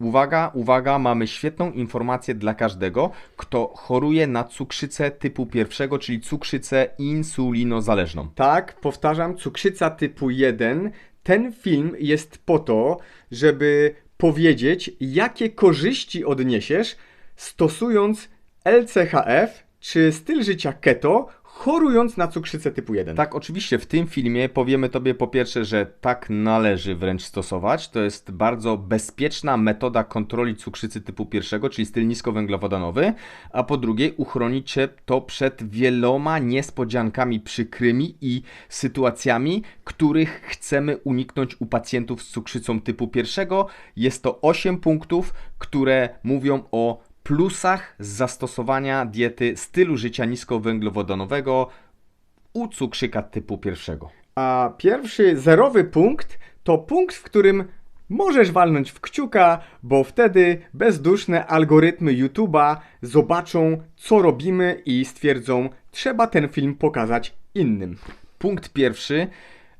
Uwaga, uwaga, mamy świetną informację dla każdego, kto choruje na cukrzycę typu pierwszego, czyli cukrzycę insulinozależną. Tak, powtarzam, cukrzyca typu 1. Ten film jest po to, żeby powiedzieć, jakie korzyści odniesiesz stosując LCHF czy styl życia keto, chorując na cukrzycę typu 1. Tak, oczywiście w tym filmie powiemy Tobie po pierwsze, że tak należy wręcz stosować. To jest bardzo bezpieczna metoda kontroli cukrzycy typu pierwszego, czyli styl niskowęglowodanowy, a po drugie uchronić Cię to przed wieloma niespodziankami przykrymi i sytuacjami, których chcemy uniknąć u pacjentów z cukrzycą typu pierwszego. Jest to 8 punktów, które mówią o plusach zastosowania diety stylu życia niskowęglowodanowego u cukrzyka typu pierwszego. A pierwszy zerowy punkt to punkt, w którym możesz walnąć w kciuka, bo wtedy bezduszne algorytmy YouTube'a zobaczą, co robimy i stwierdzą, trzeba ten film pokazać innym. Punkt pierwszy.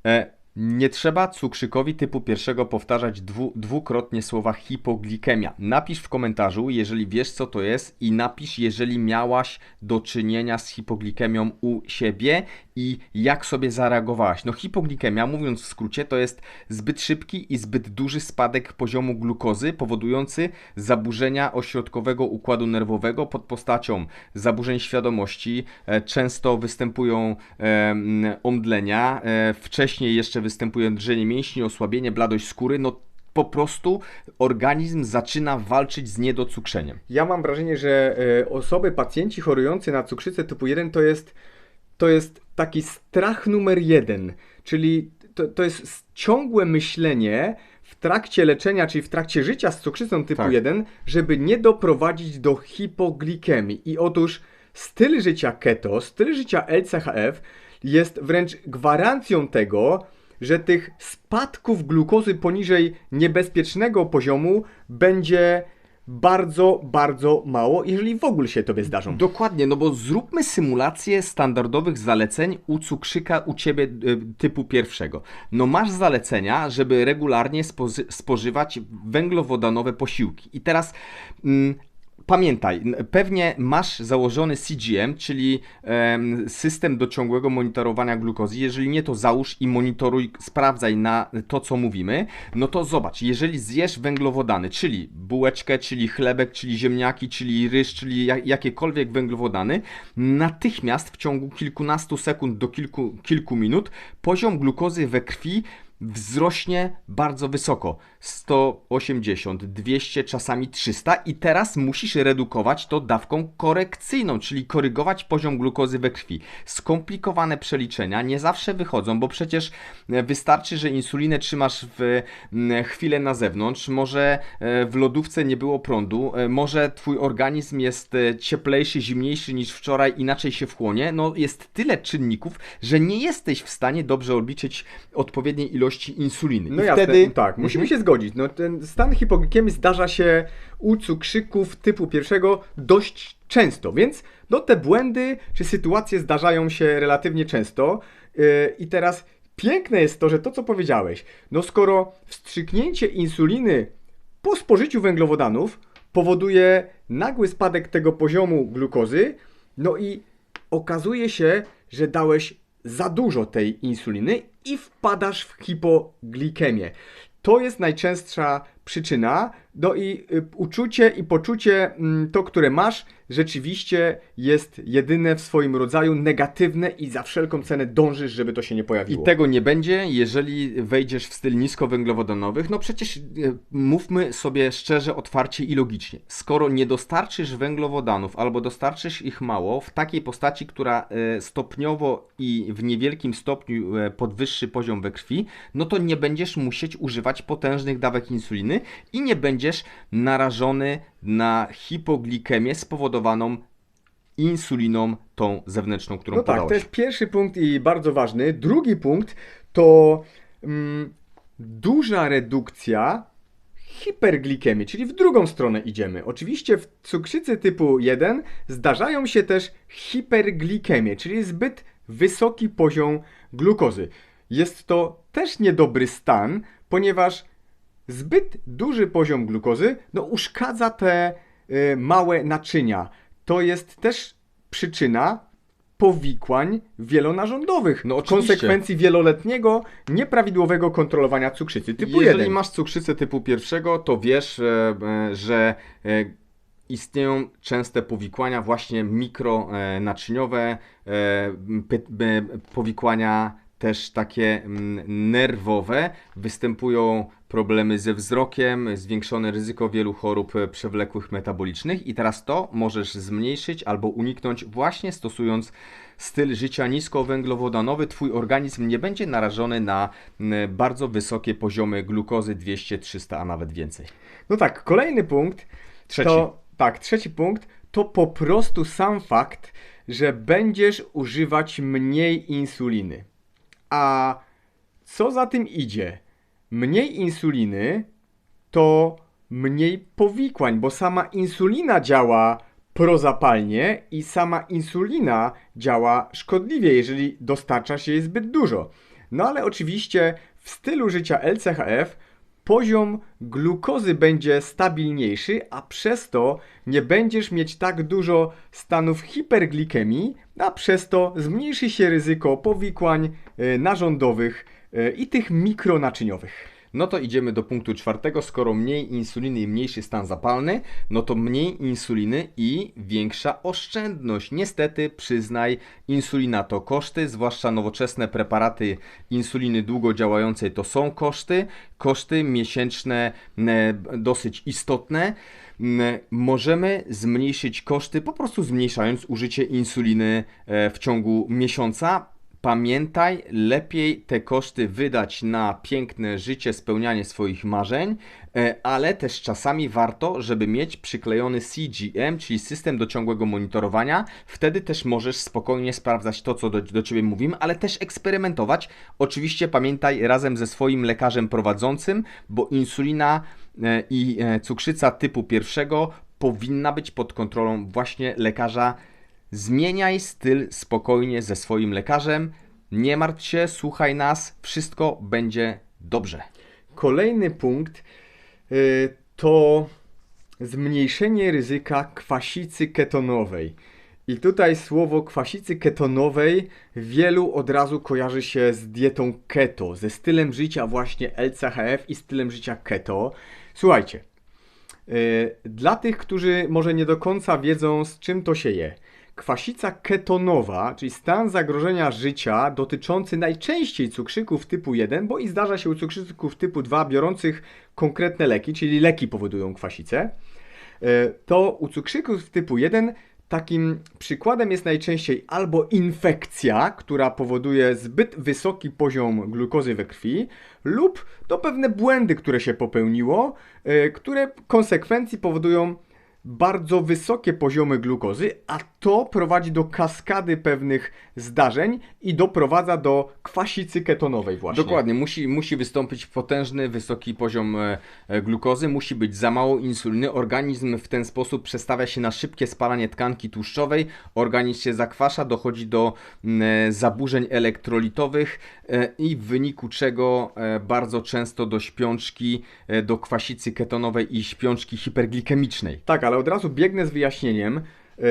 E, nie trzeba cukrzykowi typu pierwszego powtarzać dwu, dwukrotnie słowa hipoglikemia. Napisz w komentarzu, jeżeli wiesz co to jest i napisz, jeżeli miałaś do czynienia z hipoglikemią u siebie i jak sobie zareagowałaś. No hipoglikemia, mówiąc w skrócie, to jest zbyt szybki i zbyt duży spadek poziomu glukozy powodujący zaburzenia ośrodkowego układu nerwowego pod postacią zaburzeń świadomości. E, często występują e, omdlenia, e, wcześniej jeszcze występuje drżenie mięśni, osłabienie, bladość skóry. No po prostu organizm zaczyna walczyć z niedocukrzeniem. Ja mam wrażenie, że e, osoby, pacjenci chorujący na cukrzycę typu 1 to jest, to jest taki strach numer jeden, czyli to, to jest ciągłe myślenie w trakcie leczenia, czyli w trakcie życia z cukrzycą typu Tak. 1, żeby nie doprowadzić do hipoglikemii. I otóż styl życia keto, styl życia LCHF jest wręcz gwarancją tego, że tych spadków glukozy poniżej niebezpiecznego poziomu będzie bardzo, bardzo mało, jeżeli w ogóle się tobie zdarzą. Dokładnie, no bo zróbmy symulację standardowych zaleceń u cukrzyka u ciebie y, typu pierwszego. No masz zalecenia, żeby regularnie spożywać węglowodanowe posiłki. I teraz mm, pamiętaj, pewnie masz założony CGM, czyli em, system do ciągłego monitorowania glukozy. Jeżeli nie, to załóż i monitoruj, sprawdzaj na to, co mówimy. No to zobacz, jeżeli zjesz węglowodany, czyli bułeczkę, czyli chlebek, czyli ziemniaki, czyli ryż, czyli ja- jakiekolwiek węglowodany, natychmiast w ciągu kilkunastu sekund do kilku, kilku minut poziom glukozy we krwi wzrośnie bardzo wysoko 180, 200, czasami 300 i teraz musisz redukować to dawką korekcyjną, czyli korygować poziom glukozy we krwi. Skomplikowane przeliczenia nie zawsze wychodzą, bo przecież e, wystarczy, że insulinę trzymasz w chwilę na zewnątrz, może e, w lodówce nie było prądu, e, może twój organizm jest cieplejszy, zimniejszy niż wczoraj, inaczej się wchłonie. No jest tyle czynników, że nie jesteś w stanie dobrze obliczyć odpowiedniej ilości insuliny. No I jasne, wtedy tak, musimy się zgodzić. No, ten stan hipoglikemii zdarza się u cukrzyków typu pierwszego dość często, więc no, te błędy czy sytuacje zdarzają się relatywnie często. Yy, I teraz piękne jest to, że to co powiedziałeś, no skoro wstrzyknięcie insuliny po spożyciu węglowodanów powoduje nagły spadek tego poziomu glukozy, no i okazuje się, że dałeś za dużo tej insuliny i wpadasz w hipoglikemię. To jest najczęstsza przyczyna. No i y, uczucie i poczucie, mm, to które masz, rzeczywiście jest jedyne w swoim rodzaju, negatywne i za wszelką cenę dążysz, żeby to się nie I pojawiło. tego nie będzie, jeżeli wejdziesz w styl niskowęglowodanowych. No przecież e, mówmy sobie szczerze, otwarcie i logicznie. Skoro nie dostarczysz węglowodanów albo dostarczysz ich mało w takiej postaci, która e, stopniowo i w niewielkim stopniu podwyższy poziom we krwi, no to nie będziesz musieć używać potężnych dawek insuliny i nie będziesz narażony na hipoglikemię spowodowaną insuliną tą zewnętrzną, którą No tak, podałeś. to jest pierwszy punkt i bardzo ważny. Drugi punkt to mm, duża redukcja hiperglikemii, czyli w drugą stronę idziemy. Oczywiście w cukrzycy typu 1 zdarzają się też hiperglikemie, czyli zbyt wysoki poziom glukozy. Jest to też niedobry stan, ponieważ zbyt duży poziom glukozy no, uszkadza te y, małe naczynia. To jest też przyczyna powikłań wielonarządowych. No oczywiście. konsekwencji wieloletniego, nieprawidłowego kontrolowania cukrzycy typu Jeżeli 1. masz cukrzycę typu pierwszego, to wiesz, e, e, że e, istnieją częste powikłania właśnie mikronaczyniowe, powikłania też takie mm, nerwowe. Występują problemy ze wzrokiem, zwiększone ryzyko wielu chorób e, przewlekłych metabolicznych i teraz to możesz zmniejszyć albo uniknąć właśnie stosując styl życia niskowęglowodanowy. Twój organizm nie będzie narażony na bardzo wysokie poziomy glukozy 200, 300, a nawet więcej. No tak, kolejny punkt. Trzeci. To, tak, trzeci punkt to po prostu sam fakt, że będziesz używać mniej insuliny. A co za tym idzie? Mniej insuliny to mniej powikłań, bo sama insulina działa prozapalnie i sama insulina działa szkodliwie, jeżeli dostarcza się jej zbyt dużo. No ale oczywiście w stylu życia LCHF poziom glukozy będzie stabilniejszy, a przez to nie będziesz mieć tak dużo stanów hiperglikemii, a przez to zmniejszy się ryzyko powikłań e, narządowych e, i tych mikronaczyniowych. No to idziemy do punktu czwartego. Skoro mniej insuliny i mniejszy stan zapalny, no to mniej insuliny i większa oszczędność. Niestety, przyznaj, insulina to koszty, zwłaszcza nowoczesne preparaty insuliny długodziałającej to są koszty. Koszty miesięczne dosyć istotne. M, Możemy zmniejszyć koszty po prostu zmniejszając użycie insuliny e, w ciągu miesiąca. Pamiętaj, lepiej te koszty wydać na piękne życie, spełnianie swoich marzeń, e, ale też czasami warto, żeby mieć przyklejony CGM, czyli system do ciągłego monitorowania. Wtedy też możesz spokojnie sprawdzać to, co do, do Ciebie mówimy, ale też eksperymentować. Oczywiście pamiętaj razem ze swoim lekarzem prowadzącym, bo insulina e, i e, cukrzyca typu pierwszego powinna być pod kontrolą właśnie lekarza Zmieniaj styl spokojnie ze swoim lekarzem. Nie martw się, słuchaj nas, wszystko będzie dobrze. Kolejny punkt y, to zmniejszenie ryzyka kwasicy ketonowej. I tutaj słowo kwasicy ketonowej wielu od razu kojarzy się z dietą keto, ze stylem życia właśnie LCHF i stylem życia keto. Słuchajcie, y, dla tych, którzy może nie do końca wiedzą, z czym to się je. Kwasica ketonowa, czyli stan zagrożenia życia dotyczący najczęściej cukrzyków typu 1, bo i zdarza się u cukrzyków typu 2 biorących konkretne leki, czyli leki powodują kwasicę, e, to u cukrzyków typu 1 takim przykładem jest najczęściej albo infekcja, która powoduje zbyt wysoki poziom glukozy we krwi, lub to pewne błędy, które się popełniło, e, które konsekwencji powodują bardzo wysokie poziomy glukozy, a to prowadzi do kaskady pewnych zdarzeń i doprowadza do kwasicy ketonowej właśnie. Dokładnie, musi, musi wystąpić potężny, wysoki poziom e, e, glukozy, musi być za mało insuliny. Organizm w ten sposób przestawia się na szybkie spalanie tkanki tłuszczowej, organizm się zakwasza, dochodzi do e, zaburzeń elektrolitowych i w wyniku czego bardzo często do śpiączki, do kwasicy ketonowej i śpiączki hiperglikemicznej. Tak, ale od razu biegnę z wyjaśnieniem. E,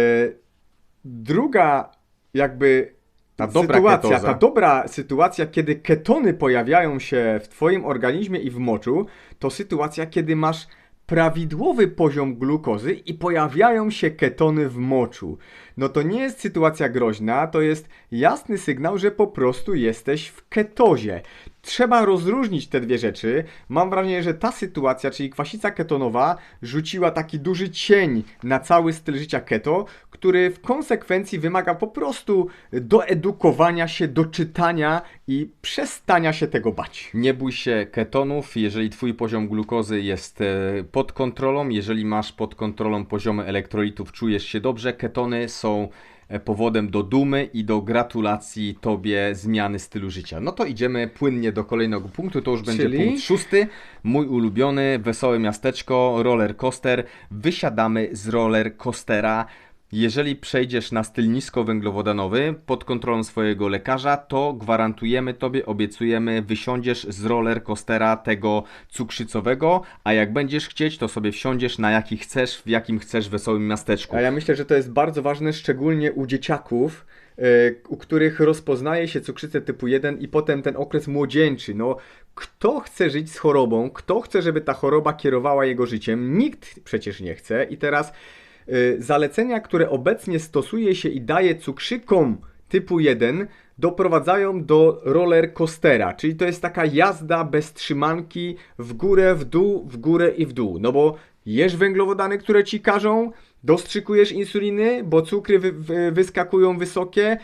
druga jakby Ta dobra sytuacja, ketoza. ta dobra sytuacja, kiedy ketony pojawiają się w Twoim organizmie i w moczu, to sytuacja, kiedy masz prawidłowy poziom glukozy i pojawiają się ketony w moczu. No to nie jest sytuacja groźna, to jest jasny sygnał, że po prostu jesteś w ketozie. Trzeba rozróżnić te dwie rzeczy. Mam wrażenie, że ta sytuacja, czyli kwasica ketonowa, rzuciła taki duży cień na cały styl życia keto, który w konsekwencji wymaga po prostu doedukowania się, doczytania i przestania się tego bać. Nie bój się ketonów, jeżeli twój poziom glukozy jest e, pod kontrolą, jeżeli masz pod kontrolą poziomy elektrolitów, czujesz się dobrze, ketony są powodem do dumy i do gratulacji tobie zmiany stylu życia. No to idziemy płynnie do kolejnego punktu, to już będzie Czyli? punkt szósty. Mój ulubiony, wesołe miasteczko, roller coaster. Wysiadamy z roller coastera. Jeżeli przejdziesz na styl niskowęglowodanowy pod kontrolą swojego lekarza, to gwarantujemy tobie, obiecujemy, wysiądziesz z roller coastera tego cukrzycowego, a jak będziesz chcieć, to sobie wsiądziesz na jaki chcesz, w jakim chcesz wesołym miasteczku. A ja myślę, że to jest bardzo ważne, szczególnie u dzieciaków, e, u których rozpoznaje się cukrzycę typu 1 i potem ten okres młodzieńczy. No, kto chce żyć z chorobą? Kto chce, żeby ta choroba kierowała jego życiem? Nikt przecież nie chce. I teraz zalecenia, które obecnie stosuje się i daje cukrzykom typu 1, doprowadzają do roller coastera, czyli to jest taka jazda bez trzymanki w górę, w dół, w górę i w dół. No bo jesz węglowodany, które ci każą, dostrzykujesz insuliny, bo cukry wy, wy, wyskakują wysokie,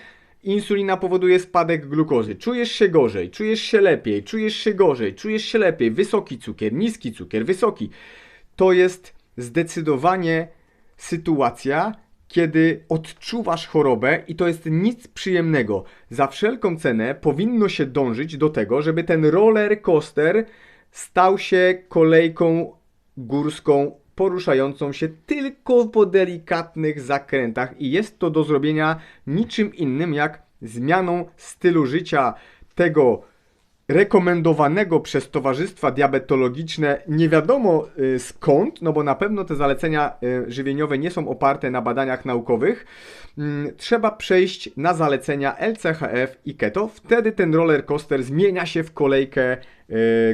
insulina powoduje spadek glukozy. Czujesz się gorzej, czujesz się lepiej, czujesz się gorzej, czujesz się lepiej, wysoki cukier, niski cukier, wysoki. To jest zdecydowanie sytuacja, kiedy odczuwasz chorobę i to jest nic przyjemnego. Za wszelką cenę powinno się dążyć do tego, żeby ten roller coaster stał się kolejką górską poruszającą się tylko po delikatnych zakrętach i jest to do zrobienia niczym innym jak zmianą stylu życia tego rekomendowanego przez towarzystwa diabetologiczne nie wiadomo y, skąd, no bo na pewno te zalecenia y, żywieniowe nie są oparte na badaniach naukowych, mm, trzeba przejść na zalecenia LCHF i keto. Wtedy ten roller coaster zmienia się w kolejkę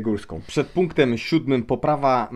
górską. Przed punktem siódmym poprawa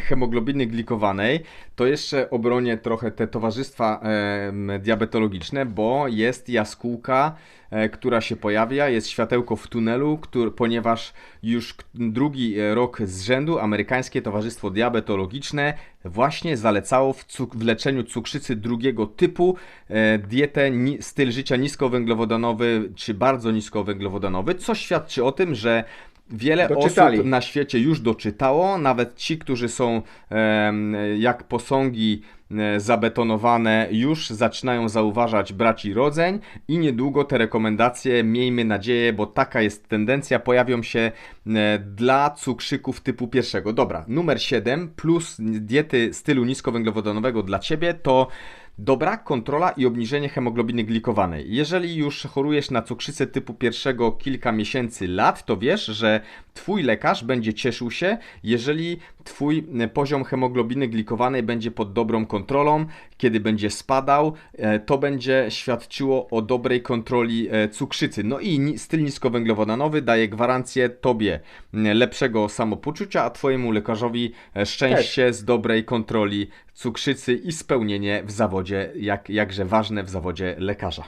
hemoglobiny glikowanej to jeszcze obronię trochę te towarzystwa em, diabetologiczne, bo jest jaskółka, e, która się pojawia, jest światełko w tunelu, który, ponieważ już drugi e, rok z rzędu amerykańskie towarzystwo diabetologiczne właśnie zalecało w, cuk- w leczeniu cukrzycy drugiego typu e, dietę, ni- styl życia niskowęglowodanowy czy bardzo niskowęglowodanowy, co świadczy o tym, że Wiele Doczytali. osób na świecie już doczytało, nawet ci, którzy są jak posągi e, zabetonowane, już zaczynają zauważać braci rodzeń i niedługo te rekomendacje, miejmy nadzieję, bo taka jest tendencja, pojawią się e, dla cukrzyków typu pierwszego. Dobra, numer 7 plus diety stylu niskowęglowodanowego dla Ciebie to Dobra kontrola i obniżenie hemoglobiny glikowanej. Jeżeli już chorujesz na cukrzycę typu pierwszego kilka miesięcy, lat, to wiesz, że Twój lekarz będzie cieszył się, jeżeli Twój e, poziom hemoglobiny glikowanej będzie pod dobrą kontrolą, kiedy będzie spadał, e, to będzie świadczyło o dobrej kontroli e, cukrzycy. No i styl niskowęglowodanowy daje gwarancję Tobie lepszego samopoczucia, a Twojemu lekarzowi szczęście z dobrej kontroli cukrzycy i spełnienie w zawodzie, jak, jakże ważne w zawodzie lekarza.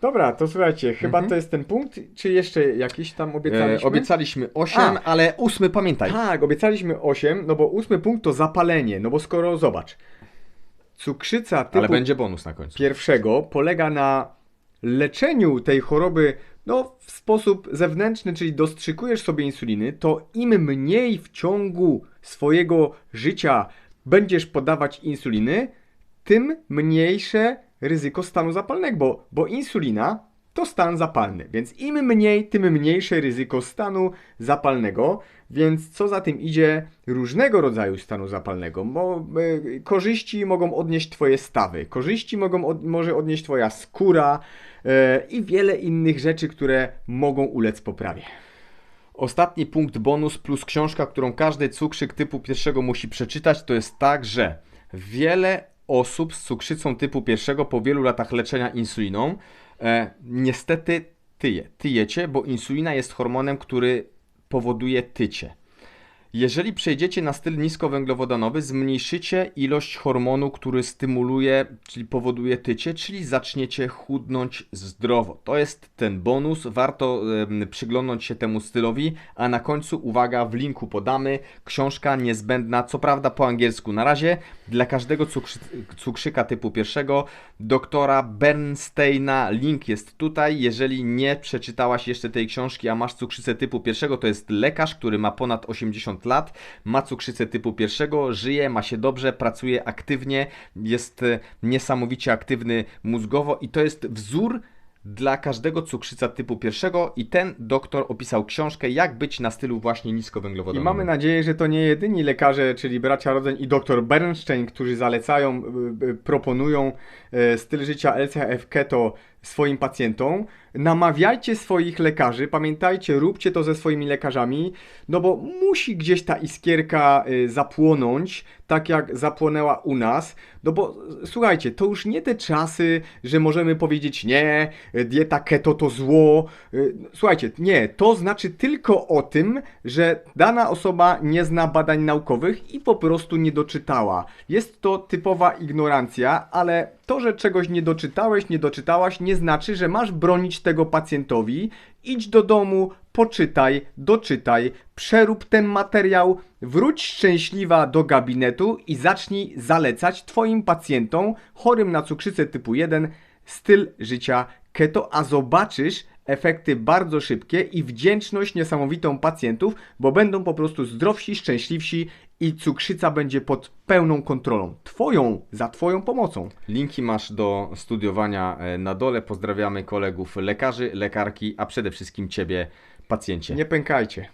Dobra, to słuchajcie, chyba to jest ten punkt, czy jeszcze jakiś tam obiecaliśmy? Mhm. E, obiecaliśmy 8, A. ale 8 pamiętaj. Tak, obiecaliśmy 8, no bo ósmy punkt to zapalenie, no bo skoro, zobacz, cukrzyca typu Ale będzie bonus na końcu. pierwszego polega na leczeniu tej choroby no, w sposób zewnętrzny, czyli dostrzykujesz sobie insuliny, to im mniej w ciągu swojego życia będziesz podawać insuliny, tym mniejsze ryzyko stanu zapalnego, bo, bo insulina to stan zapalny, więc im mniej, tym mniejsze ryzyko stanu zapalnego, więc co za tym idzie, różnego rodzaju stanu zapalnego. Mo, y, korzyści mogą odnieść Twoje stawy, korzyści mogą od, może odnieść Twoja skóra y, i wiele innych rzeczy, które mogą ulec poprawie. Ostatni punkt bonus plus książka, którą każdy cukrzyk typu pierwszego musi przeczytać, to jest tak, że wiele osób z cukrzycą typu pierwszego po wielu latach leczenia insuliną e, niestety tyje. Tyjecie, bo insulina jest hormonem, który powoduje tycie. Jeżeli przejdziecie na styl niskowęglowodanowy, zmniejszycie ilość hormonu, który stymuluje, czyli powoduje tycie, czyli zaczniecie chudnąć zdrowo. To jest ten bonus, warto em, przyglądnąć się temu stylowi, a na końcu, uwaga, w linku podamy książka niezbędna, co prawda po angielsku na razie, dla każdego cukrzy, cukrzyka typu pierwszego, doktora Bernsteina, link jest tutaj. Jeżeli nie przeczytałaś jeszcze tej książki, a masz cukrzycę typu pierwszego, to jest lekarz, który ma ponad 80 lat, ma cukrzycę typu pierwszego, żyje, ma się dobrze, pracuje aktywnie, jest e, niesamowicie aktywny mózgowo i to jest wzór dla każdego cukrzyca typu pierwszego i ten doktor opisał książkę jak być na stylu właśnie I niskowęglowodanowym. mamy nadzieję, że to nie jedyni lekarze, czyli bracia Rodzeń i dr Bernstein, którzy zalecają, y, y, proponują styl życia LCHF keto swoim pacjentom. Namawiajcie swoich lekarzy, pamiętajcie, róbcie to ze swoimi lekarzami, no bo musi gdzieś ta iskierka y, zapłonąć, tak jak zapłonęła u nas. No bo y, słuchajcie, to już nie te czasy, że możemy powiedzieć nie, dieta keto to zło. Słuchajcie, nie, to znaczy tylko o tym, że dana osoba nie zna badań naukowych i po prostu nie doczytała. Jest to typowa ignorancja, ale to, że czegoś nie doczytałeś, nie doczytałaś, nie znaczy, że masz bronić tego pacjentowi. Idź do domu, poczytaj, doczytaj, przerób ten materiał, wróć szczęśliwa do gabinetu i zacznij zalecać Twoim pacjentom chorym na cukrzycę typu 1 styl życia keto, a zobaczysz efekty bardzo szybkie i wdzięczność niesamowitą pacjentów, bo będą po prostu zdrowsi, szczęśliwsi i cukrzyca będzie pod pełną kontrolą. Twoją, za Twoją pomocą. Linki masz do studiowania e, na dole. Pozdrawiamy kolegów lekarzy, lekarki, a przede wszystkim Ciebie, pacjencie. Nie pękajcie.